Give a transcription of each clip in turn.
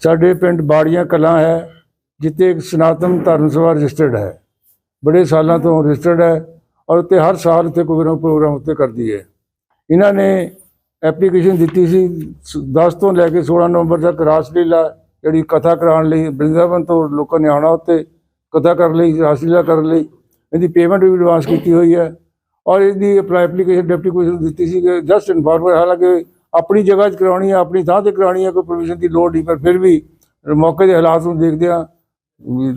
ਸਾਡੇ ਪਿੰਡ ਬਾੜੀਆਂ ਕਲਾਂ ਹੈ, ਜਿੱਥੇ ਇੱਕ ਸਨਾਤਨ ਧਰਮ ਸਭਾ ਰਜਿਸਟਰਡ ਹੈ। ਬੜੇ ਸਾਲਾਂ ਤੋਂ ਰਜਿਸਟਰਡ ਹੈ ਔਰ ਉੱਤੇ ਹਰ ਸਾਲ ਉੱਤੇ ਕੋਈ ਨਾ ਪ੍ਰੋਗਰਾਮ ਉੱਤੇ ਕਰਦੀ ਹੈ। ਇਹਨਾਂ ਨੇ ਐਪਲੀਕੇਸ਼ਨ ਦਿੱਤੀ ਸੀ 10 ਤੋਂ ਲੈ ਕੇ 16 ਨਵੰਬਰ ਤੱਕ ਰਾਸਲੀਲਾ, ਜਿਹੜੀ ਕਥਾ ਕਰਾਉਣ ਲਈ ਬ੍ਰਿੰਦਾਵਨ ਤੋਂ ਲੋਕਾਂ ਨੇ ਆਉਣਾ ਉੱਤੇ ਕਥਾ ਕਰਨ ਲਈ, ਰਾਸਲੀਲਾ ਕਰਨ ਲਈ। ਇਹਦੀ ਪੇਮੈਂਟ ਵੀ ਐਡਵਾਂਸ ਕੀਤੀ ਹੋਈ ਹੈ। ਔਰ ਇਹਦੀ ਐਪਲੀਕੇਸ਼ਨ ਡਿਪਟੀ ਕਮਿਸ਼ਨਰ ਦਿੱਤੀ ਸੀ ਕਿ ਜਸਟ ਇਨਫਾਰਮਰ ਹਾਲਾਂਕਿ ਆਪਣੀ ਜਗ੍ਹਾ 'ਚ ਕਰਾਉਣੀ ਹੈ ਆਪਣੀ ਥਾਂ ਤੇ ਕਰਾਉਣੀ ਹੈ ਕੋਈ ਪਰਮਿਸ਼ਨ ਦੀ ਲੋੜ ਨਹੀਂ, ਪਰ ਫਿਰ ਵੀ ਮੌਕੇ ਦੇ ਹਾਲਾਤ ਨੂੰ ਦੇਖਦੇ ਆ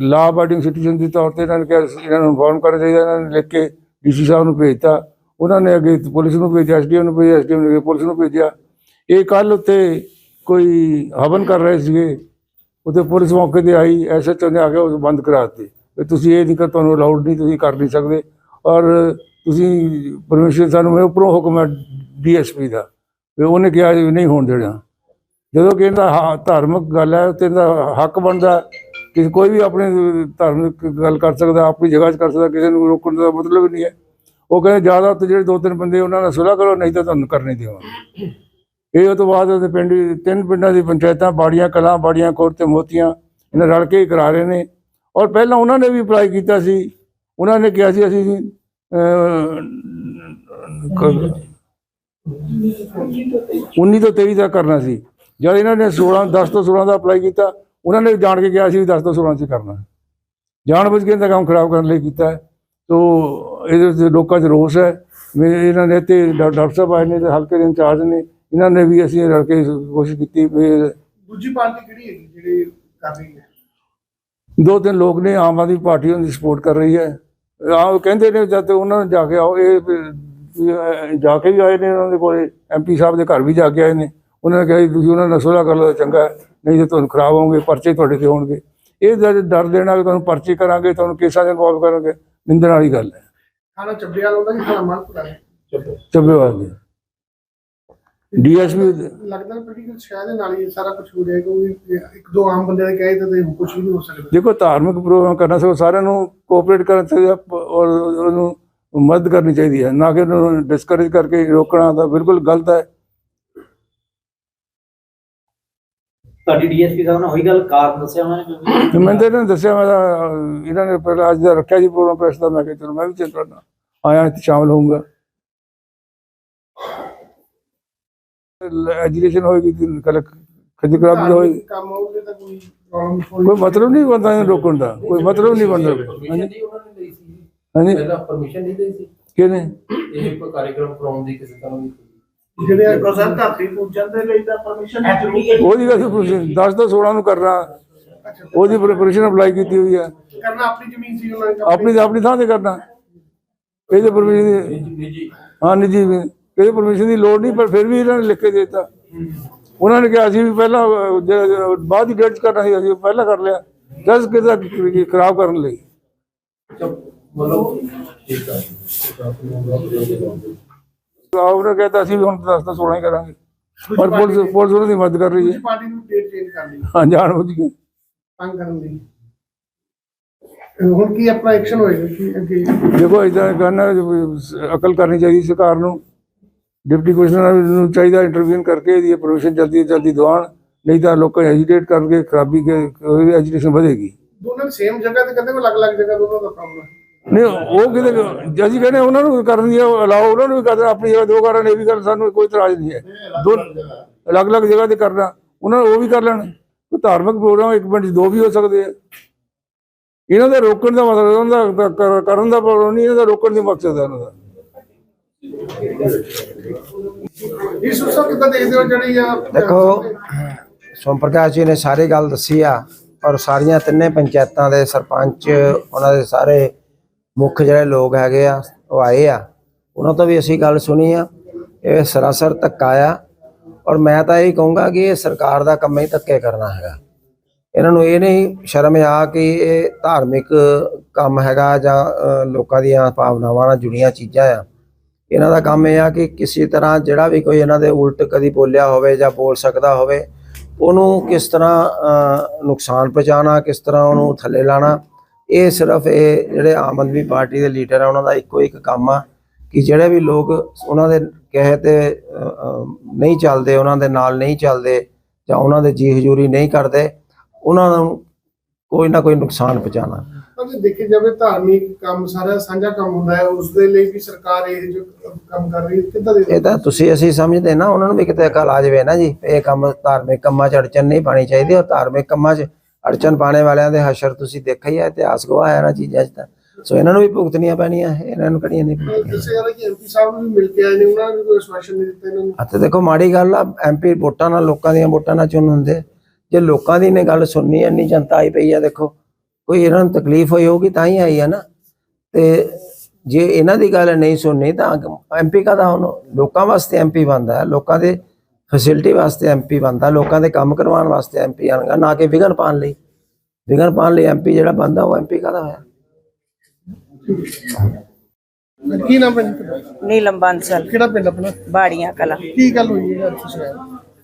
ਲਾ ਅਬਾਈਡਿੰਗ ਸਿਟੀਜ਼ਨ ਦੇ ਤੌਰ ਤੇ ਇਹਨਾਂ ਨੇ ਕਿਹਾ ਇਹਨਾਂ ਨੂੰ ਇਨਫੋਰਮ ਕਰਨਾ ਚਾਹੀਦਾ, ਇਹਨਾਂ ਨੇ ਲਿਖ ਕੇ ਡੀਸੀ ਸਾਹਿਬ ਨੂੰ ਭੇਜਤਾ। ਉਹਨਾਂ ਨੇ ਅੱਗੇ ਪੁਲਿਸ ਨੂੰ ਭੇਜਿਆ ਐਸਡੀਐਮ ਨੂੰ ਭੇਜਿਆ ਐਸਡੀਐਮ ਨੇ ਅੱਗੇ ਪੁਲਿਸ ਨੂੰ ਭੇਜਿਆ। ਇਹ ਕੱਲ ਉੱਤੇ ਕੋਈ ਹਵਨ ਕਰ ਰਹੇ ਸੀਗੇ, ਉੱਥੇ ਪੁਲਿਸ ਮੌਕੇ ਤੇ ਆਈ ਐਸਐਚਓ ਨੇ ਆ ਕੇ ਉਹ ਬੰਦ ਕਰਾ ਦਿੱਤੀ। ਵੀ ਤੁਸੀਂ ਇਹ ਨਹੀਂ ਕਰ ਤੁਹਾਨੂੰ ਅਲਾਉਡ ਨਹੀਂ, ਤੁਸੀਂ ਕਰ ਨਹੀਂ ਸਕਦੇ। ਔਰ ਤੁਸੀਂ ਪਰਮਿਸ਼ਨ ਸਾਨੂੰ ਮੈਂ ਉੱਪਰੋਂ ਹੁਕਮ ਹੈ ਡੀਐਸਪੀ ਦਾ। ਵੀ ਉਹਨੇ ਕਿਹਾ ਵੀ ਨਹੀਂ ਹੋਣ ਦੇਣਾ। ਜਦੋਂ ਕਿ ਇਹਦਾ ਹਾ- ਧਾਰਮਿਕ ਗੱਲ ਹੈ, ਤੇ ਇਹਦਾ ਹੱਕ ਬਣਦਾ ਕਿ ਕੋਈ ਵੀ ਆਪਣੇ ਧਾਰਮਿਕ ਗੱਲ ਕਰ ਸਕਦਾ, ਆਪਣੀ ਜਗ੍ਹਾ 'ਚ ਕਰ ਸਕਦਾ, ਕਿਸੇ ਨੂੰ ਰੋਕਣ ਦਾ ਮਤਲਬ ਨਹੀਂ ਹੈ। ਉਹ ਕਹਿੰਦੇ ਜ਼ਿਆਦਾ ਉੱਤੇ ਜਿਹੜੇ ਦੋ ਤਿੰਨ ਬੰਦੇ ਉਹਨਾਂ ਨਾਲ ਸੁਲ੍ਹਾ ਕਰੋ, ਨਹੀਂ ਤਾਂ ਤੁਹਾਨੂੰ ਕਰਨੀ ਦੇਵਾਂਗੇ। ਇਹ ਉਹ ਤੋਂ ਬਾਅਦ ਉਹਦੇ ਪਿੰਡ, ਤਿੰਨ ਪਿੰਡਾਂ ਦੀ ਪੰਚਾਇਤਾਂ, ਬਾੜੀਆਂ, ਕਲਾਂ, ਬਾੜੀਆਂ ਕੋਟ ਤੇ ਮੋਤੀਆਂ, ਇਹਨਾਂ ਰਲ ਕੇ ਹੀ ਕਰਾ ਰਹੇ ਨੇ। ਔਰ ਪਹਿਲਾਂ ਉਹਨਾਂ ਨੇ ਵੀ ਅਪਲਾਈ ਕੀਤਾ ਸੀ। ਉਹਨਾਂ ਨੇ ਕਿਹਾ ਸੀ, ਅਸੀਂ 19 ਤੋਂ 23 ਤੱਕ ਕਰਨਾ ਸੀ। ਜਦ ਇਹਨਾਂ ਨੇ 16 10 ਤੋਂ 16 ਦਾ ਅਪਲਾਈ ਕੀਤਾ ਉਹਨਾਂ ਨੇ ਜਾਣ ਕੇ ਕਿਹਾ ਸੀ ਵੀ 10 ਤੋਂ 16 ਚ ਕਰਨਾ। ਹੈ। ਜਾਣ ਬੁੱਝ ਕੇ ਇਹਦਾ ਕੰਮ ਖਰਾਬ ਕਰਨ ਲਈ ਕੀਤਾ ਹੈ। ਤੋ ਇਹਦੇ ਵਿੱਚ ਲੋਕਾਂ 'ਚ ਰੋਸ ਹੈ। ਵੀ ਇਹਨਾਂ ਨੇ ਤੇ ਡਾਕਟਰ ਸਾਹਿਬ ਆਏ ਨੇ ਤੇ ਹਲਕੇ ਦੇ ਇੰਚਾਰਜ ਨੇ। ਇਹਨਾਂ ਨੇ ਵੀ ਅਸੀਂ ਰਲ ਕੇ ਕੋਸ਼ਿਸ਼ ਕੀਤੀ ਦੂਜੀ ਪਾਰਟੀ ਕਿਹੜੀ ਹੈਗੀ ਜਿਹੜੀ ਕਰ ਰਹੀ ਹੈ? ਦੋ ਤਿੰਨ ਲੋਕ ਨੇ ਆਮ ਆਦਮੀ ਪਾਰਟੀ ਉਹਨਾਂ ਦੀ ਸਪੋਰਟ ਕਰ ਰਹੀ ਹੈ। ਆ ਉਹ ਕਹਿੰਦੇ ਨੇ ਜਦ ਉਹਨਾਂ ਨੂੰ ਜਾ ਕੇ ਆਓ ਇਹ ਜਾ ਕੇ ਵੀ ਆਏ ਨੇ ਉਹਨਾਂ ਦੇ ਕੋਲੇ ਐਮਪੀ ਸਾਹਿਬ ਦੇ ਘਰ ਵੀ ਜਾ ਕੇ ਆਏ ਨੇ। ਉਹਨਾਂ ਨੇ ਕਿਹਾ ਜੀ ਤੁਸੀਂ ਉਹਨਾਂ ਨਾਲ ਸੁਲ੍ਹਾ ਕਰ ਲਓ ਤਾਂ ਚੰਗਾ ਹੈ, ਨਹੀਂ ਤੇ ਤੁਹਾਨੂੰ ਖਰਾਬ ਹੋਣਗੇ ਪਰਚੇ ਤੁਹਾਡੇ ਤੇ ਹੋਣਗੇ। ਇਹ ਡਰ ਦੇਣਾ ਵੀ ਤੁਹਾਨੂੰ ਪਰਚੇ ਕਰਾਂਗੇ ਤੁਹਾਨੂੰ ਕੇਸਾਂ 'ਚ ਇਨਵੋਲਵ ਕਰਾਂਗੇ ਨਿੰਦਣ ਵਾਲੀ ਗੱਲ ਹੈ। ਥਾਣਾ ਚੱਬਿਆਲ ਹੁੰਦਾ ਕਿ ਥਾਣਾ ਮਾਨਪੁਰਾ ਹੈ ਚੱਬੇਵਾਲ ਦੀ ਡੀਐਸਪੀ ਲੱਗਦਾ ਪੋਲੀਟੀਕਲ ਸ਼ਾਇਦ ਨਾਲ ਹੀ ਸਾਰਾ ਕੁਝ ਹੋ ਰਿਹਾ ਕਿਉਂਕਿ ਇੱਕ ਦੋ ਆਮ ਬੰਦੇ ਦੇ ਕਹੇ ਤਾਂ ਕੁਝ ਵੀ ਨਹੀਂ ਹੋ ਸਕਦਾ। ਦੇਖੋ ਧਾਰਮਿਕ ਪ੍ਰੋਗਰਾਮ ਕਰਨਾ ਸੋ ਸਾਰਿਆਂ ਨੂੰ ਕੋਆਪਰੇਟ ਕਰਨਾ ਚਾਹੀਦਾ ਪ- ਔਰ ਉਹਨੂੰ ਮਦਦ ਕਰਨੀ ਚਾਹੀਦੀ ਹੈ ਨਾ ਕਿ ਉਹਨੂੰ ਨੂੰ ਡਿਸਕਰੇਜ ਕਰਕੇ ਰੋਕਣਾ ਤਾਂ ਬਿਲਕੁਲ ਗਲਤ ਹੈ। ਤੁਹਾਡੀ ਡੀਐਸਪੀ ਸਾਹਿਬ ਨਾਲ ਹੋਈ ਗੱਲ ਕਾਰਨ ਦੱਸਿਆ ਉਹਨਾਂ ਨੇ ਤੇ ਮੈਂ ਤਾਂ ਇਹਨਾਂ ਨੂੰ ਦੱਸਿਆ ਮੈਂ ਤਾਂ ਇਹਨਾਂ ਨੇ ਪਹਿਲਾਂ ਅੱਜ ਦਾ ਰੱਖਿਆ ਜੀ ਪ੍ਰੋਗਰਾਮ ਪ੍ਰੈਸ ਦਾ ਮੈਂ ਕਿਹਾ ਚਲੋ ਮੈਂ ਵੀ ਕਰਨਾ ਆਇਆ ਇੱਥੇ ਸ਼ਾਮਲ ਹੋਊਂਗਾ। ਐਜੂਕੇਸ਼ਨ ਹੋਏਗੀ ਤੇ ਕੱਲ ਖੱਜ ਖਰਾਬ ਵੀ ਹੋਏਗੀ। ਕੰਮ ਹੋਊਗੇ ਤਾਂ ਕੋਈ ਪ੍ਰੋਬਲਮ ਹੋਈ ਕੋਈ ਮਤਲਬ ਨਹੀਂ ਬਣਦਾ ਇਹਨੂੰ ਰੋਕਣ ਦਾ ਕੋਈ ਮਤਲਬ ਨਹੀਂ ਬਣਦਾ ਪਰਮਿਸ਼ਨ ਦੀ ਉਹਨਾਂ ਨੇ ਲਈ ਸੀ ਹਾਂਜੀ। ਪਹਿਲਾਂ ਪਰਮਿਸ਼ਨ ਨਹੀਂ ਲਈ ਸੀ। ਕਿਹਨੇ? ਇਹ ਕੋਈ ਕਾਰਜਕ੍ਰਮ ਕਰਾਉਣ ਦੀ ਕਿਸੇ ਤਰ੍ਹਾਂ ਦੀ ਜਿਹੜੇ ਗੋਸਨ ਧਰਤੀ ਪੂਜਨ ਦੇ ਲਈ ਤਾਂ ਪਰਮਿਸ਼ਨ ਜ਼ਰੂਰੀ ਹੈ ਉਹਦੀ ਗੱਲ ਪਰਮਿਸ਼ਨ 10 ਤੋਂ 16 ਨੂੰ ਕਰਨਾ। ਉਹਦੀ ਪਰਮਿਸ਼ਨ ਅਪਲਾਈ ਕੀਤੀ ਹੋਈ ਹੈ। ਕਰਨਾ ਆਪਣੀ ਜ਼ਮੀਨ ਸੀ ਉਹਨਾਂ ਨੇ ਆਪਣੀ ਆਪਣੀ ਥਾਂ ਤੇ ਕਰਨਾ। ਇਹਦੇ ਪਰਮਿਸ਼ਨ ਹਾਂ ਨਿੱਜੀ ਇਹਦੇ ਪਰਮਿਸ਼ਨ ਦੀ ਲੋੜ ਨਹੀਂ ਪਰ ਫਿਰ ਵੀ ਇਹਨਾਂ ਨੇ ਲਿਖ ਕੇ ਦੇ ਦਿੱਤਾ। ਉਹਨਾਂ ਨੇ ਕਿਹਾ ਅਸੀਂ ਵੀ ਪਹਿਲਾਂ ਬਾਅਦ ਦੀ ਡੇਟ 'ਚ ਕਰਨਾ ਸੀ ਅਸੀਂ ਪਹਿਲਾਂ ਕਰ ਲਿਆ। ਜਸ ਕਿਦਾ ਖਰਾਬ ਕਰਨ ਲਈ। ਮਤਲਬ ਠੀਕ ਹੈ ਕਹਿੰਦਾ ਅਸੀਂ ਵੀ ਹੁਣ 10 ਤੋਂ 16 ਹੀ ਕਰਾਂਗੇ। ਔਰ ਪੁਲਿਸ ਪੁਲਿਸ ਉਹਨਾਂ ਦੀ ਮਦਦ ਕਰ ਰਹੀ ਹੈ। ਪਾਰਟੀ ਨੂੰ ਡੇਟ ਚੇਂਜ ਕਰ ਲਈ। ਹਾਂ ਜਾਣ ਬੁੱਝ ਕੇ। ਤੰਗ ਕਰਨ ਲਈ। ਹੁਣ ਕੀ ਆਪਣਾ ਐਕਸ਼ਨ ਹੋਏਗਾ? ਕਿ ਅੱਗੇ? ਦੇਖੋ ਇਦਾਂ ਕਰਨਾ ਅਕਲ ਕਰਨੀ ਚਾਹੀਦੀ ਸਰਕਾਰ ਨੂੰ। ਡਿਪਟੀ ਕਮਿਸ਼ਨਰ ਨੂੰ ਚਾਹੀਦਾ ਇੰਟਰਵਿਊਨ ਕਰਕੇ ਇਹਦੀ ਪਰਮਿਸ਼ਨ ਜਲਦੀ ਜਲਦੀ ਦਿਵਾਉਣ ਨਹੀਂ ਤਾਂ ਲੋਕ ਹੈਜੀਟੇਟ ਕਰਕੇ ਖਰਾਬੀ ਕੇ ਐਜੂਕੇਸ਼ਨ ਵਧੇਗੀ। ਦੋਨਾਂ ਸੇਮ ਜਗ੍ਹਾ ਤੇ ਕਹਿੰਦੇ ਕੋਈ ਅਲੱਗ-ਅਲੱਗ ਜਗ੍ਹਾ ਦੋਨਾਂ ਦਾ ਪ੍ਰੋਬਲਮ ਨਹੀਂ ਉਹ ਕਿਤੇ ਅਸੀਂ ਕਹਿੰਦੇ ਉਹਨਾਂ ਨੂੰ ਕਰਨ ਦੀ ਅਲਾਓ ਉਹਨਾਂ ਨੂੰ ਵੀ ਕਰਨਾ ਆਪਣੀ ਜਗ੍ਹਾ ਦੋ ਕਰਨ ਇਹ ਵੀ ਕਰ ਸਾਨੂੰ ਕੋਈ ਇਤਰਾਜ਼ ਨਹੀਂ ਹੈ। ਦੋ ਅਲੱਗ-ਅਲੱਗ ਜਗ੍ਹਾ ਤੇ ਕਰਨਾ ਉਹਨਾਂ ਨੂੰ ਉਹ ਵੀ ਕਰ ਲੈਣ। ਕੋਈ ਧਾਰਮਿਕ ਪ੍ਰੋਗਰਾਮ ਇੱਕ ਮਿੰਟ ਦੋ ਵੀ ਹੋ ਸਕਦੇ ਆ। ਇਹਨਾਂ ਦਾ ਰੋਕਣ ਦਾ ਮਤਲਬ ਉਹਨਾਂ ਦਾ ਕਰਨ ਦਾ ਪ੍ਰੋਗਰਾਮ ਨਹੀਂ ਇਹਨਾਂ ਦਾ ਰੋਕਣ ਦੀ ਮਕਸਦ ਹੈ ਉਹਨਾਂ ਦਾ। ਇਸ ਉਸਾ ਕਿੱਦਾਂ ਦੇਖਦੇ ਹੋ ਜਿਹੜੀ ਆ ਦੇਖੋ ਸੋਮ ਪ੍ਰਕਾਸ਼ ਜੀ ਨੇ ਸਾਰੀ ਗੱਲ ਦੱਸੀ ਆ ਔਰ ਸਾਰੀਆਂ ਤਿੰਨੇ ਪੰਚਾਇਤਾਂ ਦੇ ਸਰਪੰਚ ਉਹਨਾਂ ਦੇ ਸਾਰੇ ਮੁੱਖ ਜਿਹੜੇ ਲੋਕ ਹੈਗੇ ਆ, ਉਹ ਆਏ ਆ। ਉਹਨਾਂ ਤੋਂ ਵੀ ਅਸੀਂ ਗੱਲ ਸੁਣੀ ਆ। ਇਹ ਸਰਾਸਰ ਧੱਕਾ ਆ। ਔਰ ਮੈਂ ਤਾਂ ਇਹ ਕਹੂੰਗਾ ਕਿ ਇਹ ਸਰਕਾਰ ਦਾ ਕੰਮ ਹੀ ਧੱਕੇ ਕਰਨਾ ਹੈਗਾ। ਇਹਨਾਂ ਨੂੰ ਇਹ ਨਹੀਂ ਸ਼ਰਮ ਆ ਕਿ ਇਹ ਧਾਰਮਿਕ ਕੰਮ ਹੈਗਾ ਜਾਂ ਲੋਕਾਂ ਦੀਆਂ ਭਾਵਨਾਵਾਂ ਨਾਲ ਜੁੜੀਆਂ ਚੀਜ਼ਾਂ ਆ। ਇਹਨਾਂ ਦਾ ਕੰਮ ਇਹ ਆ ਕਿ ਕਿਸੇ ਤਰ੍ਹਾਂ ਜਿਹੜਾ ਵੀ ਕੋਈ ਇਹਨਾਂ ਦੇ ਉਲਟ ਕਦੀ ਬੋਲਿਆ ਹੋਵੇ ਜਾਂ ਬੋਲ ਸਕਦਾ ਹੋਵੇ, ਉਹਨੂੰ ਕਿਸ ਤਰ੍ਹਾਂ ਨੁਕਸਾਨ ਪਹੁੰਚਾਉਣਾ, ਕਿਸ ਤਰ੍ਹਾਂ ਉਹਨੂੰ ਥੱਲੇ ਲਾਣਾ ਇਹ ਸਿਰਫ ਇਹ ਜਿਹੜੇ ਆਮ ਆਦਮੀ ਪਾਰਟੀ ਦੇ ਲੀਡਰ ਆ ਉਹਨਾਂ ਦਾ ਇੱਕੋ ਇੱਕ ਕੰਮ ਆ ਕਿ ਜਿਹੜੇ ਵੀ ਲੋਕ ਉਹਨਾਂ ਦੇ ਕਹੇ ਤੇ ਨਹੀਂ ਚੱਲਦੇ ਉਹਨਾਂ ਦੇ ਨਾਲ ਨਹੀਂ ਚੱਲਦੇ ਜਾਂ ਉਹਨਾਂ ਦੇ ਜੀ ਹਜ਼ੂਰੀ ਨਹੀਂ ਕਰਦੇ ਉਹਨਾਂ ਨੂੰ ਕੋਈ ਨਾ ਕੋਈ ਨੁਕਸਾਨ ਪਹੁੰਚਾਉਣਾ। ਪਰ ਜੇ ਦੇਖੀ ਜਾਵੇ ਧਾਰਮਿਕ ਕੰਮ ਸਾਰਾ ਸਾਂਝਾ ਕੰਮ ਹੁੰਦਾ ਹੈ ਉਸ ਦੇ ਲਈ ਵੀ ਸਰਕਾਰ ਇਹ ਜੋ ਕੰਮ ਕਰ ਰਹੀ ਹੈ ਕਿੱਦਾਂ ਦੇ ਇਹ ਤਾਂ ਤੁਸੀਂ ਅਸੀਂ ਸਮਝਦੇ ਨਾ ਉਹਨਾਂ ਨੂੰ ਵੀ ਕਿਤੇ ਅਕਲ ਆ ਜਾਵੇ ਨਾ ਜੀ ਇਹ ਕੰਮ ਧਾਰਮਿਕ ਕੰਮਾਂ 'ਚ ਅੜਚਨ ਨਹੀਂ ਪਾਣੀ ਚਾਹੀਦੀ ਔਰ ਧਾਰਮਿਕ ਕੰਮਾਂ 'ਚ ਅੜਚਨ ਪਾਣੇ ਵਾਲਿਆਂ ਦੇ ਹਸ਼ਰ ਤੁਸੀਂ ਦੇਖਿਆ ਹੀ ਹੈ ਇਤਿਹਾਸ ਗਵਾਹ ਹੈ ਨਾ ਚੀਜ਼ਾਂ ਤਾਂ। ਸੋ ਇਹਨਾਂ ਨੂੰ ਵੀ ਭੁਗਤਣੀਆਂ ਪੈਣੀਆਂ ਇਹਨਾਂ ਨੂੰ ਕਿਹੜੀਆਂ ਨਹੀਂ ਦੱਸਿਆ ਕਿ ਐਮਪੀ ਸਾਹਿਬ ਨੂੰ ਵੀ ਮਿਲ ਕੇ ਆਏ ਨੇ ਉਹਨਾਂ ਨੇ ਕੋਈ ਆਸ਼ਵਾਸਨ ਨਹੀਂ ਦਿੱਤਾ ਇਹਨਾਂ ਨੂੰ। ਅਤੇ ਦੇਖੋ ਮਾੜੀ ਗੱਲ ਆ ਐਮਪੀ ਵੋਟਾਂ ਨਾਲ ਲੋਕਾਂ ਦੀਆਂ ਵੋਟਾਂ ਨਾਲ ਚੁਣ ਹੁੰਦੇ। ਜੇ ਲੋਕਾਂ ਦੀ ਨੇ ਗੱਲ ਸੁਣਨੀ ਇੰਨੀ ਜਨਤਾ ਆਈ ਪਈ ਆ ਦੇਖੋ ਕੋਈ ਇਹਨਾਂ ਨੂੰ ਤਕਲੀਫ ਹੋਈ ਹੋਊਗੀ ਤਾਂ ਹੀ ਆਈ ਆ ਨਾ। ਤੇ ਜੇ ਇਹਨਾਂ ਦੀ ਗੱਲ ਨਹੀਂ ਸੁਣਨੀ ਤਾਂ ਐਮਪੀ ਕਦਾ ਹੁਣ? ਲੋਕਾਂ ਵਾਸਤੇ ਐਮਪੀ ਬਣਦਾ ਹੈ ਲੋਕਾਂ ਦੇ ਫੈਸਿਲਿਟੀ ਵਾਸਤੇ ਐਮਪੀ ਬਣਦਾ ਲੋਕਾਂ ਦੇ ਕੰਮ ਕਰਵਾਉਣ ਵਾਸਤੇ ਐਮਪੀ ਆਣਗਾ ਨਾ ਕਿ ਵਿਗਨ ਪਾਉਣ ਲਈ। ਵਿਗਨ ਪਾਉਣ ਲਈ ਐਮਪੀ ਜਿਹੜਾ ਬਣਦਾ ਉਹ ਐਮਪੀ ਕਦਾ ਹੋਇਆ? ਕੀ ਨਾਮ ਹੈ? ਨੀਲਮ ਬਾਂਸਲ। ਕਿਹੜਾ ਪਿੰਡ ਆਪਣਾ? ਬਾੜੀਆਂ ਕਲਾ। ਕੀ ਗੱਲ ਹੋਈ ਹੈ?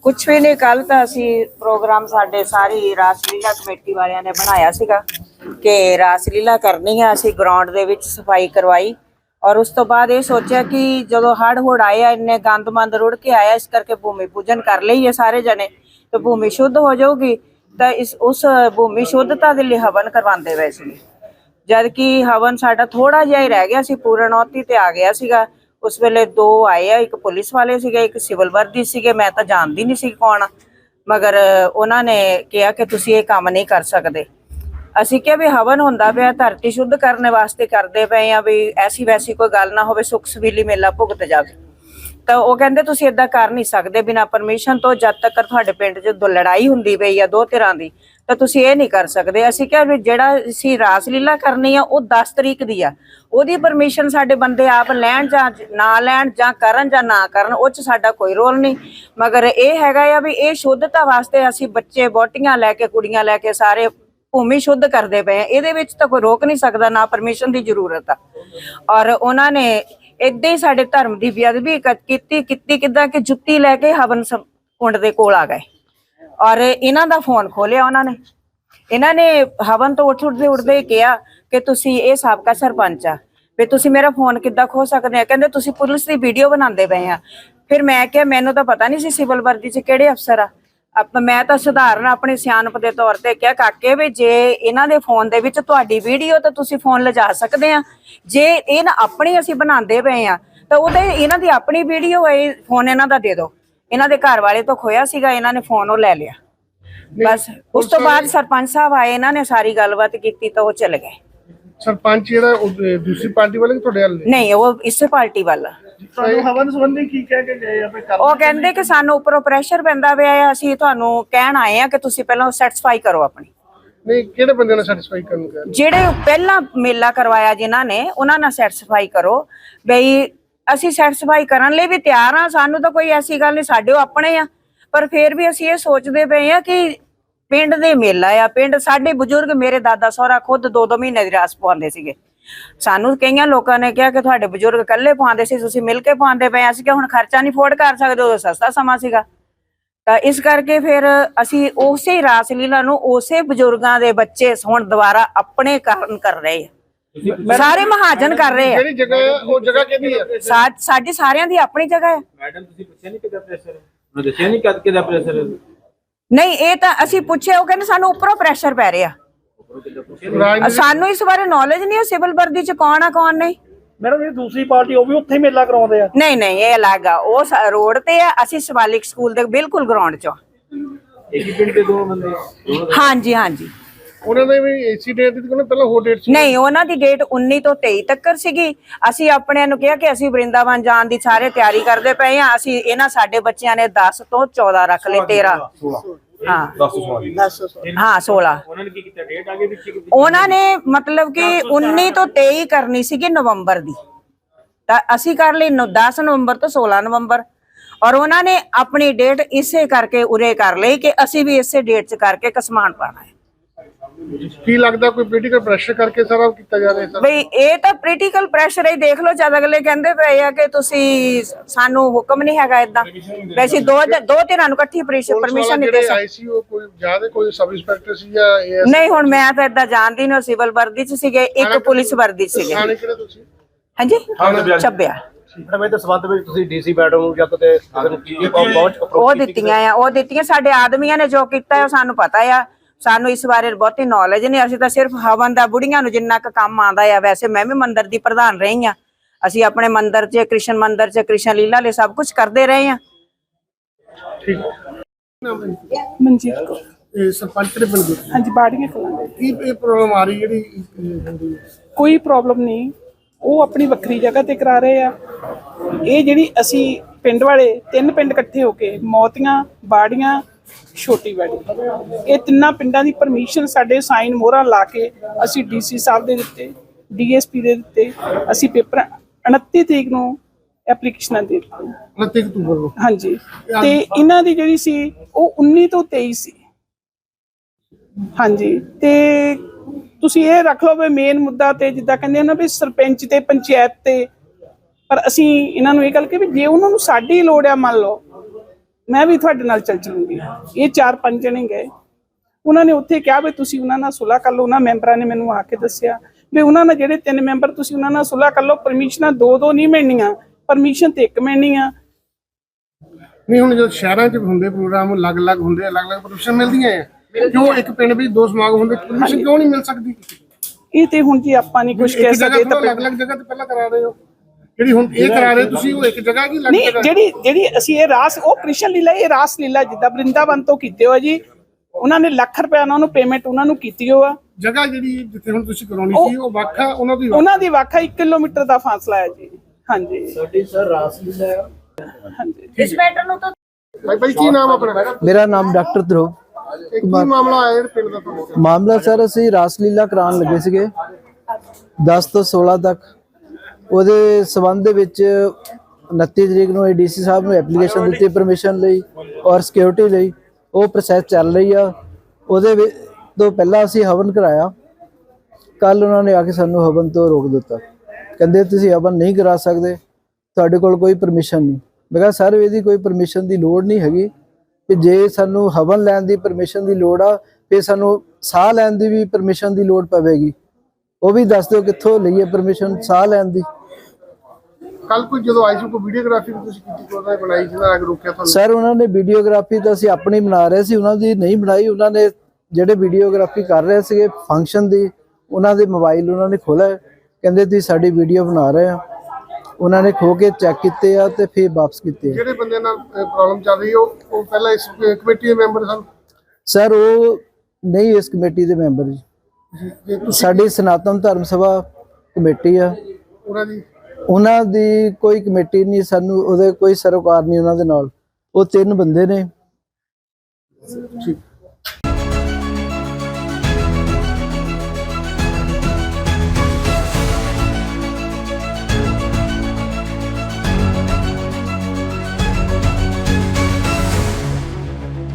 ਕੁਛ ਵੀ ਨਹੀਂ ਕੱਲ ਤਾਂ ਅਸੀਂ ਪ੍ਰੋਗਰਾਮ ਸਾਡੇ ਸਾਰੀ ਰਾਸਲੀਲਾ ਕਮੇਟੀ ਵਾਲਿਆਂ ਨੇ ਬਣਾਇਆ ਸੀਗਾ ਕਿ ਰਾਸਲੀਲਾ ਕਰਨੀ ਹੈ ਅਸੀਂ ਗਰਾਊਂਡ ਦੇ ਵਿੱਚ ਸਫ਼ਾਈ ਕਰਵਾਈ। ਔਰ ਉਸ ਤੋਂ ਬਾਅਦ ਇਹ ਸੋਚਿਆ ਕਿ ਜਦੋਂ ਹੜ ਹੁੜ ਆਇਆ ਇੰਨੇ ਗੰਦਮੰਦ ਰੁੜ ਕੇ ਆਇਆ ਇਸ ਕਰਕੇ ਭੂਮੀ ਪੂਜਨ ਕਰ ਲਈਏ ਸਾਰੇ ਜਣੇ, ਤੇ ਭੂਮੀ ਸ਼ੁੱਧ ਹੋ ਜਾਊਗੀ, ਤਾਂ ਇਸ, ਉਸ ਭੂਮੀ ਸ਼ੁੱਧਤਾ ਦੇ ਲਈ ਹਵਨ ਕਰਵਾਉਂਦੇ ਪਏ ਸੀ। ਜਦ ਕਿ ਹਵਨ ਸਾਡਾ ਥੋੜਾ ਜਿਹਾ ਹੀ ਰਹਿ ਗਿਆ ਸੀ ਪੂਰਨੌਤੀ ਤੇ ਆ ਗਿਆ ਸੀਗਾ। ਉਸ ਵੇਲੇ ਦੋ ਆਏ ਆ, ਇੱਕ ਪੁਲਿਸ ਵਾਲੇ ਸੀਗੇ, ਇੱਕ ਸਿਵਲ ਵਰਦੀ ਸੀਗੇ, ਮੈਂ ਤਾਂ ਜਾਣਦੀ ਨਹੀਂ ਸੀ ਕੌਣ। ਮਗਰ ਉਹਨਾਂ ਨੇ ਕਿਹਾ ਕਿ ਤੁਸੀਂ ਇਹ ਕੰਮ ਨਹੀਂ ਕਰ ਸਕਦੇ। ਅਸੀਂ ਕਿਹਾ ਵੀ ਹਵਨ ਹੁੰਦਾ ਪਿਆ, ਧਰਤੀ ਸ਼ੁੱਧ ਕਰਨ ਵਾਸਤੇ ਕਰਦੇ ਪਏ ਆ ਵੀ ਐਸੀ ਵੈਸੀ ਕੋਈ ਗੱਲ ਨਾ ਹੋਵੇ, ਸੁਖ ਸਵੀਲੀ ਮੇਲਾ ਭੁਗਤ ਜਾਵੇ। ਤਾਂ ਉਹ ਕਹਿੰਦੇ ਤੁਸੀਂ ਇਦਾਂ ਕਰ ਨਹੀਂ ਸਕਦੇ, ਬਿਨਾ ਪਰਮਿਸ਼ਨ ਤੋਂ ਜਦ ਤੱਕ ਤੁਹਾਡੇ ਪਿੰਡ 'ਚ ਲੜਾਈ ਹੁੰਦੀ ਪਈ ਆ ਦੋ ਧਿਰਾਂ ਦੀ, ਤਾਂ ਤੁਸੀਂ ਇਹ ਨਹੀਂ ਕਰ ਸਕਦੇ। ਅਸੀਂ ਕਿਹਾ ਵੀ ਜਿਹੜਾ ਅਸੀਂ ਰਾਸ ਲੀਲਾ ਕਰਨੀ ਆ, ਉਹ 10 ਤਰੀਕ ਦੀ ਆ। ਉਹਦੀ ਪਰਮਿਸ਼ਨ ਸਾਡੇ ਬੰਦੇ ਆਪ ਲੈਣ ਜਾਂ ਨਾ ਲੈਣ ਜਾਂ ਕਰਨ ਜਾਂ ਨਾ ਕਰਨ, ਉਹ 'ਚ ਸਾਡਾ ਕੋਈ ਰੋਲ ਨਹੀਂ। ਮਗਰ ਇਹ ਹੈਗਾ ਆ ਵੀ ਇਹ ਸ਼ੁੱਧਤਾ ਵਾਸਤੇ ਅਸੀਂ ਬੱਚੇ ਬੋਟੀਆਂ ਲੈ ਕੇ, ਕੁੜੀਆਂ ਲੈ ਕੇ ਸਾਰੇ ਭੂਮੀ ਸ਼ੁੱਧ ਕਰਦੇ ਪਏ ਆ, ਇਹਦੇ ਵਿੱਚ ਤਾਂ ਕੋਈ ਰੋਕ ਨਹੀਂ ਸਕਦਾ, ਨਾ ਪਰਮਿਸ਼ਨ ਦੀ ਜ਼ਰੂਰਤ ਆ। ਔਰ ਉਹਨਾਂ ਨੇ ਏਦਾਂ ਹੀ ਸਾਡੇ ਧਰਮ ਦੀ ਬੇਅਦਬੀ ਕੀਤੀ ਕੀਤੀ ਕਿਦਾਂ ਕਿ ਜੁੱਤੀ ਲੈ ਕੇ ਹਵਨ ਕੁੰਡ ਦੇ ਕੋਲ ਆ ਗਏ। ਔਰ ਇਹਨਾਂ ਦਾ ਫੋਨ ਖੋਲਿਆ ਉਹਨਾਂ ਨੇ। ਇਹਨਾਂ ਨੇ ਹਵਨ ਤੋਂ ਉੱਠ, ਉੱਠਦੇ ਉੱਠਦੇ ਹੀ ਕਿਹਾ ਕਿ ਤੁਸੀਂ ਇਹ ਸਾਬਕਾ ਸਰਪੰਚ ਆ, ਵੀ ਤੁਸੀਂ ਮੇਰਾ ਫੋਨ ਕਿੱਦਾਂ ਖੋ ਸਕਦੇ ਆ? ਕਹਿੰਦੇ ਤੁਸੀਂ ਪੁਲਿਸ ਦੀ ਵੀਡੀਓ ਬਣਾਉਂਦੇ ਪਏ ਆ। ਫਿਰ ਮੈਂ ਕਿਹਾ, ਮੈਨੂੰ ਤਾਂ ਪਤਾ ਨਹੀਂ ਸੀ ਸਿਵਲ ਵਰਦੀ 'ਚ ਕਿਹੜੇ ਅਫਸਰ ਆ। ਮੈਂ ਤਾਂ ਸਧਾਰਨ ਆਪਣੇ ਸਿਆਣਪ ਦੇ ਤੌਰ ਤੇ ਕਿਹਾ ਕਾਕੇ ਵੀ ਜੇ ਇਹਨਾਂ ਦੇ ਫੋਨ ਦੇ ਵਿੱਚ ਤੁਹਾਡੀ ਵੀਡੀਓ ਤਾਂ ਤੁਸੀਂ ਫੋਨ ਲਿਜਾ ਸਕਦੇ ਆ। ਜੇ ਇਹ ਨਾ ਆਪਣੀ ਅਸੀਂ ਬਣਾਉਂਦੇ ਪਏ ਆ ਤਾਂ ਉਹਦੇ ਇਹਨਾਂ ਦੀ ਆਪਣੀ ਵੀਡੀਓ ਹੈ ਫੋਨ ਇਹਨਾਂ ਦਾ ਦੇ ਦਿਓ। ਇਹਨਾਂ ਦੇ ਘਰ ਵਾਲੇ ਤੋਂ ਖੋਇਆ ਸੀਗਾ ਇਹਨਾਂ ਨੇ ਫੋਨ ਉਹ ਲੈ ਲਿਆ। ਬਸ ਉਸ ਤੋਂ ਬਾਅਦ ਸਰਪੰਚ ਸਾਹਿਬ ਆਏ ਇਹਨਾਂ ਨੇ ਸਾਰੀ ਗੱਲਬਾਤ ਕੀਤੀ ਤਾਂ ਉਹ ਚਲੇ ਗਏ। ਸਰਪੰਚ ਜਿਹੜਾ ਦੂਸਰੀ ਪਾਰਟੀ ਵਾਲੇ ਤੁਹਾਡੇ ਵਾਲੇ? ਨਹੀਂ ਉਹ ਇਸੇ ਪਾਰਟੀ ਵਾਲਾ। ਤੁਹਾਨੂੰ ਹਵਨ ਸੰਬੰਧੀ ਕੀ ਕਹਿ ਕੇ ਗਏ ਆ ਵੀ ਕਰ ਉਹ ਕਹਿੰਦੇ ਕਿ ਸਾਨੂੰ ਉੱਪਰੋਂ ਪ੍ਰੈਸ਼ਰ ਪੈਂਦਾ ਪਿਆ ਹੈ ਅਸੀਂ ਤੁਹਾਨੂੰ ਕਹਿਣ ਆਏ ਆ ਕਿ ਤੁਸੀਂ ਪਹਿਲਾਂ ਸੈਟੀਸਫਾਈ ਕਰੋ ਆਪਣੀ। ਨਹੀਂ ਕਿਹੜੇ ਬੰਦੇ ਨਾਲ ਸੈਟੀਸਫਾਈ ਕਰਨ ਨੂੰ ਕਹਿ ਰਹੇ? ਜਿਹੜੇ ਪਹਿਲਾਂ ਮੇਲਾ ਕਰਵਾਇਆ ਜਿਨ੍ਹਾਂ ਨੇ ਉਹਨਾਂ ਨਾਲ ਸੈਟੀਸਫਾਈ ਕਰੋ। ਬਈ ਅਸੀਂ ਸੈਟੀਸਫਾਈ ਕਰਨ ਲਈ ਵੀ ਤਿਆਰ ਆ ਸਾਨੂੰ ਤਾਂ ਕੋਈ ਐਸੀ ਗੱਲ ਨਹੀਂ ਸਾਡੇ ਉਹ ਆਪਣੇ ਆ। ਪਰ ਫਿਰ ਵੀ ਅਸੀਂ ਇਹ ਸੋਚਦੇ ਪਏ ਆ ਕਿ ਪਿੰਡ ਦੇ ਮੇਲਾ ਆ ਪਿੰਡ ਸਾਡੇ ਬਜ਼ੁਰਗ ਮੇਰੇ ਦਾਦਾ ਸਹੁਰਾ ਖੁਦ ਦੋ ਦੋ ਮਹੀਨੇ ਦੀ ਰਾਸ ਪਵਾਉਂਦੇ ਸੀਗੇ। ਸਾਨੂੰ ਕਈਆਂ ਲੋਕਾਂ ਨੇ ਕਿਹਾ ਕਿ ਤੁਹਾਡੇ ਬਜ਼ੁਰਗ ਇਕੱਲੇ ਪਵਾਉਂਦੇ ਸੀ ਤੁਸੀਂ ਮਿਲ ਕੇ ਪਵਾਉਂਦੇ ਪਏ। ਅਸੀਂ ਕਿ ਹੁਣ ਖਰਚਾ ਨਹੀਂ ਫੋਰਡ ਕਰ ਸਕਦੇ ਉਦੋਂ ਸਸਤਾ ਸਮਾਂ ਸੀਗਾ। ਤਾਂ ਇਸ ਕਰਕੇ ਫਿਰ ਅਸੀਂ ਉਸੇ ਹੀ ਰਾਸ ਲੀਲਾ ਨੂੰ ਉਸੇ ਬਜ਼ੁਰਗਾਂ ਦੇ ਬੱਚੇ ਹੁਣ ਦੁਬਾਰਾ ਆਪਣੇ ਕਾਰਨ ਕਰ ਰਹੇ ਆ। ਸਾਰੇ ਮਹਾਜਨ ਕਰ ਰਹੇ ਆ। ਜਿਹੜੀ ਜਗ੍ਹਾ ਹੈ ਉਹ ਜਗ੍ਹਾ ਕਿਹਦੀ ਹੈ ਸਾ- ਸਾਡੀ ਸਾਰਿਆਂ ਦੀ ਆਪਣੀ ਜਗ੍ਹਾ ਹੈ ਮੈਡਮ ਤੁਸੀਂ ਪੁੱਛਿਆ ਨਹੀਂ ਕਿਦਾ ਪ੍ਰੈਸ਼ਰ ਉਹਨੇ ਦੱਸਿਆ ਨਹੀਂ ਕਦ ਕਿਦਾ ਪ੍ਰੈਸ਼ਰ ਨਹੀਂ ਇਹ ਤਾਂ ਅਸੀਂ ਪੁੱਛਿਆ ਉਹ ਕਹਿੰਦੇ ਸਾਨੂੰ ਉੱਪਰੋਂ ਪ੍ਰੈਸ਼ਰ ਪੈ ਰਿਹਾ। ਸਾਨੂੰ ਇਸ ਬਾਰੇ ਨੌਲੇਜ ਨਹੀਂ ਹੈ ਸਿਵਲ ਵਰਦੀ ਚ ਕੌਣ ਆ ਕੌਣ ਨਹੀਂ? ਮੈਡਮ ਇਹ ਦੂਸਰੀ ਪਾਰਟੀ ਉਹ ਵੀ ਉੱਥੇ ਹੀ ਮੇਲਾ ਕਰਾਉਂਦੇ ਆ। ਨਹੀਂ ਨਹੀਂ ਇਹ ਅਲੱਗ ਆ। ਉਹ ਸ- ਰੋਡ ਤੇ ਆ ਅਸੀਂ ਸ਼ਿਵਾਲਿਕ ਸਕੂਲ ਦੇ ਬਿਲਕੁਲ ਗਰਾਊਂਡ 'ਚ। ਆ। ਇੱਕ ਹੀ ਪਿੰਡ ਦੇ ਦੋ ਬੰਦੇ ਦੋਨੋਂ ਹਾਂਜੀ ਹਾਂਜੀ। ਉਹਨਾਂ ਨੇ ਵੀ ਏਸੀ ਡੇਟ ਦੀ ਕੋਲ ਪਹਿਲਾਂ ਹੋਰ ਡੇਟ ਸੀ। ਨਹੀਂ ਉਹਨਾਂ ਦੀ ਡੇਟ 19 ਤੋਂ 23 ਤੱਕ ਸੀਗੀ। ਅਸੀਂ ਆਪਣਿਆਂ ਨੂੰ ਕਿਹਾ ਕਿ ਅਸੀਂ ਵਰਿੰਦਾਵਨ ਜਾਣ ਦੀ ਸਾਰੇ ਤਿਆਰੀ ਕਰਦੇ ਪਏ ਆ। ਅਸੀਂ ਇਹਨਾਂ ਸਾਡੇ ਬੱਚਿਆਂ ਨੇ 10 ਤੋਂ 14 ਰੱਖ ਲਏ 13 ਹਾਂ। 10 ਹਾਂ 16 ਉਹਨਾਂ ਨੇ ਕੀ ਕੀਤਾ? ਡੇਟ ਆਗੇ ਵਿੱਚ ਕੀਤੀ ਉਹਨਾਂ ਨੇ ਮਤਲਬ ਕਿ 19 ਤੋਂ 23 ਕਰਨੀ ਸੀਗੀ ਨਵੰਬਰ ਦੀ। ਤਾਂ ਅਸੀਂ ਕਰ ਲਈ ਨੌ- 10 ਨਵੰਬਰ ਤੋਂ 16 ਨਵੰਬਰ। ਔਰ ਉਹਨਾਂ ਨੇ ਆਪਣੀ ਡੇਟ ਇਸੇ ਕਰਕੇ ਉਰੇ ਕਰ ਲਈ ਕਿ ਅਸੀਂ ਵੀ ਇਸੇ ਡੇਟ 'ਚ ਕਰਕੇ ਕਸਮਾਨ ਪਾਣਾ ਹੈ। ਕੀ ਲੱਗਦਾ ਕੋਈ ਪੋਲੀਟੀਕਲ ਪ੍ਰੈਸ਼ਰ ਕਰਕੇ ਸਾਰਾ ਕੀਤਾ ਜਾ ਰਿਹਾ ਸਰ? ਬਈ ਇਹ ਤਾਂ ਪੋਲੀਟੀਕਲ ਪ੍ਰੈਸ਼ਰ ਹੀ ਦੇਖ ਲਓ ਜਦ ਅਗਲੇ ਕਹਿੰਦੇ ਪਏ ਆ ਕਿ ਤੁਸੀਂ ਸਾਨੂੰ ਹੁਕਮ ਨਹੀਂ ਹੈਗਾ ਇਦਾਂ ਵੈਸੇ ਦੋ ਦੋ ਧਿਰਾਂ ਨੂੰ ਇਕੱਠੀ ਪਰਮਿਸ਼ਨ ਨਹੀਂ ਦੇ ਸਕਦੇ। ਆਈਸੀਯੂ ਕੋਈ ਜ਼ਿਆਦਾ ਕੋਈ ਸਬ ਇੰਸਪੈਕਟਰ ਸੀ ਜਾਂ ਇਹ ਨਹੀਂ ਹੁਣ ਮੈਂ ਤਾਂ ਇਦਾਂ ਜਾਣਦੀ ਨਹੀਂ ਸਿਵਲ ਵਰਦੀ ਚ ਸੀਗੇ ਇੱਕ ਪੁਲਿਸ ਵਰਦੀ ਸੀਗੇ। ਥਾਣੇ ਕਿਹੜੇ ਤੁਸੀਂ? ਹਾਂਜੀ? ਚੱਬਿਆ ਮੈਡਮ ਇਹਦੇ ਸੰਬੰਧ ਵਿੱਚ ਤੁਸੀਂ ਡੀਸੀ ਮੈਡਮ ਨੂੰ ਜਾਂ ਬਹੁਤ ਉਹ ਦਿੱਤੀਆਂ ਆ ਉਹ ਦਿੱਤੀਆਂ ਸਾਡੇ ਆਦਮੀਆਂ ਨੇ ਜੋ ਕੀਤਾ ਉਹ ਸਾਨੂੰ ਪਤਾ ਆ। ਸਾਨੂੰ ਇਸ ਬਾਰੇ ਬਹੁਤੀ ਨੌਲੇਜ ਨਹੀਂ ਅਸੀਂ ਤਾਂ ਸਿਰਫ ਹਵਨ ਦਾ ਬੁੜੀਆਂ ਨੂੰ ਜਿੰਨਾ ਕੁ ਕੰਮ ਆਂਦਾ ਆ ਵੈਸੇ ਮੈਂ ਵੀ ਮੰਦਿਰ ਦੀ ਪ੍ਰਧਾਨ ਰਹੀ ਆ। ਅਸੀਂ ਆਪਣੇ ਮੰਦਿਰ 'ਚ ਕ੍ਰਿਸ਼ਨ ਮੰਦਿਰ 'ਚ ਕ੍ਰਿਸ਼ਨ ਲੀਲਾ ਲਈ ਸਭ ਕੁਝ ਕਰਦੇ ਰਹੇ ਆ। ਮਨਜੀਤ ਕੋ ਇਹ ਸਰਪੰਚ ਦੇ ਪਿੰਡ ਦੇ? ਹਾਂਜੀ ਬਾੜੀਆਂ ਕਲਾਂ। ਦੇ ਕੀ ਇਹ ਪ੍ਰੋਬਲਮ ਆ ਰਹੀ ਜਿਹੜੀ ਇਹ ਹੁੰਦੀ ਹੈ? ਕੋਈ ਪ੍ਰੋਬਲਮ ਨਹੀਂ। ਉਹ ਆਪਣੀ ਵੱਖਰੀ ਜਗ੍ਹਾ ਤੇ ਕਰਾ ਰਹੇ ਆ। ਇਹ ਜਿਹੜੀ ਅਸੀਂ ਪਿੰਡ ਵਾਲੇ ਤਿੰਨ ਪਿੰਡ ਇਕੱਠੇ ਹੋ ਕੇ ਮੌਤੀਆਂ ਬਾੜੀਆਂ ਛੋਟੀ ਬਾੜੀ ਇਹ ਤਿੰਨਾਂ ਪਿੰਡਾਂ ਦੀ ਪਰਮਿਸ਼ਨ ਸਾਡੇ ਸਾਈਨ ਮੋਹਰਾਂ ਲਾ ਕੇ ਅਸੀਂ ਡੀਸੀ ਸਾਹਿਬ ਦੇ ਦਿੱਤੇ ਡੀਐਸਪੀ ਦੇ ਦਿੱਤੇ ਅਸੀਂ ਪੇਪਰ 29 ਤਰੀਕ ਨੂੰ ਐਪਲੀਕੇਸ਼ਨਾਂ ਦੇ ਦਿੱਤੀਆਂ। 29 ਅਕਤੂਬਰ ਨੂੰ। ਹਾਂਜੀ। ਤੇ ਇਹਨਾਂ ਦੀ ਜਿਹੜੀ ਸੀ ਉਹ 19 ਤੋਂ 23 ਸੀ। ਹਾਂਜੀ। ਤੇ ਤੁਸੀਂ ਇਹ ਰੱਖ ਲਓ ਵੀ ਮੇਨ ਮੁੱਦਾ ਤੇ ਜਿੱਦਾਂ ਕਹਿੰਦੇ ਨਾ ਵੀ ਸਰਪੰਚ ਤੇ ਪੰਚਾਇਤ ਤੇ ਪਰ ਅਸੀਂ ਇਹਨਾਂ ਨੂੰ ਇਹ ਗੱਲ ਕਿ ਵੀ ਜੇ ਉਹਨਾਂ ਨੂੰ ਸਾਡੀ ਲੋੜ ਆ ਮੰਨ ਲਓ ਮੈਂ ਵੀ ਤੁਹਾਡੇ ਨਾਲ ਚੱਲ ਚਲੂੰਗੀ। ਇਹ ਚਾਰ ਪੰਜ ਜਣੇ ਗਏ। ਉਹਨਾਂ ਨੇ ਉੱਥੇ ਕਿਹਾ ਵੀ ਤੁਸੀਂ ਉਹਨਾਂ ਨਾਲ ਸੁਲ੍ਹਾ ਕਰ ਲਓ। ਉਹਨਾਂ ਮੈਂਬਰਾਂ ਨੇ ਮੈਨੂੰ ਆ ਕੇ ਦੱਸਿਆ ਵੀ ਉਹਨਾਂ ਨਾਲ ਜਿਹੜੇ ਤਿੰਨ ਮੈਂਬਰ ਤੁਸੀਂ ਉਹਨਾਂ ਨਾਲ ਸੁਲ੍ਹਾ ਕਰ ਲਓ ਪਰਮਿਸ਼ਨਾਂ ਦੋ ਦੋ ਨਹੀਂ ਮਿਲਣੀਆਂ ਪਰਮਿਸ਼ਨ ਤੇ ਇੱਕ ਮਿਲਣੀ ਆ ਨਹੀਂ ਹੁਣ ਜਦੋਂ ਸ਼ਹਿਰਾਂ 'ਚ ਹੁੰਦੇ ਪ੍ਰੋਗਰਾਮ ਅਲੱਗ-ਅਲੱਗ ਹੁੰਦੇ ਅਲੱਗ-ਅਲੱਗ ਪਰਮਿਸ਼ਨ ਮਿਲਦੀਆਂ ਆ ਕਿਉਂ ਇੱਕ ਪਿੰਡ ਵਿੱਚ ਦੋ ਸਮਾਗਮ ਹੁੰਦੇ ਪਰਮਿਸ਼ਨ ਕਿਉਂ ਨਹੀਂ ਮਿਲ ਸਕਦੀ? ਇਹ ਤੇ ਹੁਣ ਜੀ ਆਪਾਂ ਨਹੀਂ ਕੁਝ ਕਹਿ ਸਕਦੇ ਤਾਂ ਅਲੱਗ-ਅਲੱਗ ਜਗ੍ਹਾ ਤੇ ਪਹਿਲਾਂ ਕਰਾ ਰਹੇ ਹੋ ਜਿਹੜੀ ਹੁਣ ਇਹ ਕਰਾ ਰਹੇ ਤੁਸੀਂ ਉਹ ਇੱਕ ਜਗ੍ਹਾ ਕੀ ਲੱਗ ਨਹੀਂ ਜਿਹੜੀ ਜਿਹੜੀ ਅਸੀਂ ਇਹ ਰਾਸ ਉਹ ਕ੍ਰਿਸ਼ਨ ਲੀਲਾ ਇਹ ਰਾਸ ਲੀਲਾ ਜਿੱਦਾਂ ਬ੍ਰਿੰਦਾਵਨ ਤੋਂ ਕੀਤੇ ਹੋ ਜੀ ਉਹਨਾਂ ਨੇ ਲੱਖ ਰੁਪਏ ਉਹਨਾਂ ਨੂੰ ਪੇਮੈਂਟ ਉਹਨਾਂ ਨੂੰ ਕੀਤੀ ਹੋ ਆ। ਜਗ੍ਹਾ ਜਿਹੜੀ ਜਿੱਥੇ ਹੁਣ ਤੁਸੀਂ ਕਰਾਉਣੀ ਸੀ ਉਹ ਵੱਖ ਉਹਨਾਂ ਦੀ। ਉਹਨਾਂ ਦੀ ਵਾਖਾ 1 ਕਿਲੋਮੀਟਰ ਦਾ ਫਾਸਲਾ ਹੈ ਜੀ। ਹਾਂਜੀ। ਸਾਡੀ ਸਰ ਰਾਸ ਲੀਲਾ ਹੈ ਹਾਂਜੀ। ਇਸ ਮੈਟਰ ਨੂੰ ਤਾਂ ਭਾਈ ਭਾਈ ਕੀ ਨਾਮ ਆਪਣਾ? ਮੇਰਾ ਨਾਮ ਡਾਕਟਰ ਧਰੁਵ। ਇਹ ਕੀ ਮਾਮਲਾ ਆਇਆ ਪਿੰਡ ਦਾ ਮਾਮਲਾ ਸਰ ਅਸੀਂ ਰਾਸਲੀਲਾ ਕਰਾਉਣ ਲੱਗੇ ਸੀਗੇ। 10 ਤੋਂ 16 ਤੱਕ ਉਹਦੇ ਸਬੰਧ ਦੇ ਵਿੱਚ 29 ਤਰੀਕ ਨੂੰ ਏਡੀਸੀ ਸਾਹਿਬ ਨੂੰ ਐਪਲੀਕੇਸ਼ਨ ਦਿੱਤੀ ਪਰਮਿਸ਼ਨ ਲਈ ਔਰ ਸਿਕਿਉਰਿਟੀ ਲਈ। ਉਹ ਪ੍ਰੋਸੈਸ ਚੱਲ ਰਹੀ ਆ। ਉਹਦੇ ਵਿੱਚ ਤੋਂ ਪਹਿਲਾਂ ਅਸੀਂ ਹਵਨ ਕਰਾਇਆ। ਕੱਲ ਉਹਨਾਂ ਨੇ ਆ ਕੇ ਸਾਨੂੰ ਹਵਨ ਤੋਂ ਰੋਕ ਦਿੱਤਾ। ਕਹਿੰਦੇ ਤੁਸੀਂ ਹਵਨ ਨਹੀਂ ਕਰਾ ਸਕਦੇ। ਤੁਹਾਡੇ ਕੋਲ ਕੋਈ ਪਰਮਿਸ਼ਨ ਨਹੀਂ। ਮੈਂ ਕਿਹਾ ਸਰ ਇਹਦੀ ਕੋਈ ਪਰਮਿਸ਼ਨ ਦੀ ਲੋੜ ਨਹੀਂ ਹੈਗੀ। ਕਿ ਜੇ ਸਾਨੂੰ ਹਵਨ ਲੈਣ ਦੀ ਪਰਮਿਸ਼ਨ ਦੀ ਲੋੜ ਆ ਫਿਰ ਸਾਨੂੰ ਸਾਹ ਲੈਣ ਦੀ ਵੀ ਪਰਮਿਸ਼ਨ ਦੀ ਲੋੜ ਪਵੇਗੀ। ਉਹ ਵੀ ਦੱਸ ਦਿਓ ਕਿੱਥੋਂ ਲਈਏ ਪਰਮਿਸ਼ਨ ਸਾਹ ਲੈਣ ਦੀ। ਕੱਲ ਕੋਈ ਜਦੋਂ ਆਈ ਸੀ ਕੋਈ ਵੀਡੀਓਗ੍ਰਾਫੀ ਵੀ ਤੁਸੀਂ ਕੀਤੀ ਕੋਈ ਉਹਨਾਂ ਨੇ ਬਣਾਈ ਜਿਹਦਾ ਅੱਗ ਰੋਕਿਆ ਤੁਹਾਨੂੰ? ਸਰ ਉਹਨਾਂ ਨੇ ਵੀਡੀਓਗ੍ਰਾਫੀ ਤਾਂ ਅਸੀਂ ਆਪਣੀ ਬਣਾ ਰਹੇ ਸੀ ਉਹਨਾਂ ਦੀ ਨਹੀਂ ਬਣਾਈ ਉਹਨਾਂ ਨੇ ਜਿਹੜੇ ਵੀਡੀਓਗ੍ਰਾਫੀ ਕਰ ਰਹੇ ਸੀਗੇ ਫੰਕਸ਼ਨ ਦੀ ਉਹਨਾਂ ਦੇ ਮੋਬਾਈਲ ਉਹਨਾਂ ਨੇ ਖੋਲ੍ਹਿਆ ਕਹਿੰਦੇ ਤੁਸੀਂ ਸਾਡੀ ਵੀਡੀਓ ਬਣਾ ਰਹੇ ਆ ਉਹਨਾਂ ਨੇ ਖੋ ਕੇ ਚੈੱਕ ਕੀਤੇ ਆ ਤੇ ਫਿਰ ਵਾਪਸ ਕੀਤੇ। ਜਿਹੜੇ ਬੰਦੇ ਨਾਲ ਪ੍ਰੋਬਲਮ ਚੱਲ ਰਹੀ ਉਹ ਉਹ ਪਹਿਲਾਂ ਇਸ ਕਮੇਟੀ ਦੇ ਮੈਂਬਰ ਸਨ? ਸਰ ਉਹ ਨਹੀਂ ਇਸ ਕਮੇਟੀ ਦੇ ਮੈਂਬਰ ਜੀ। ਸਾਡੀ ਸਨਾਤਨ ਧਰਮ ਸਭਾ ਕਮੇਟੀ ਆ। ਉਹਨਾਂ ਦੀ ਉਹਨਾਂ ਦੀ ਕੋਈ ਕਮੇਟੀ ਨਹੀਂ, ਸਾਨੂੰ ਉਹਦੇ ਕੋਈ ਸਰੋਕਾਰ ਨਹੀਂ ਉਹਨਾਂ ਦੇ ਨਾਲ। ਉਹ ਤਿੰਨ ਬੰਦੇ ਨੇ। ਠੀਕ।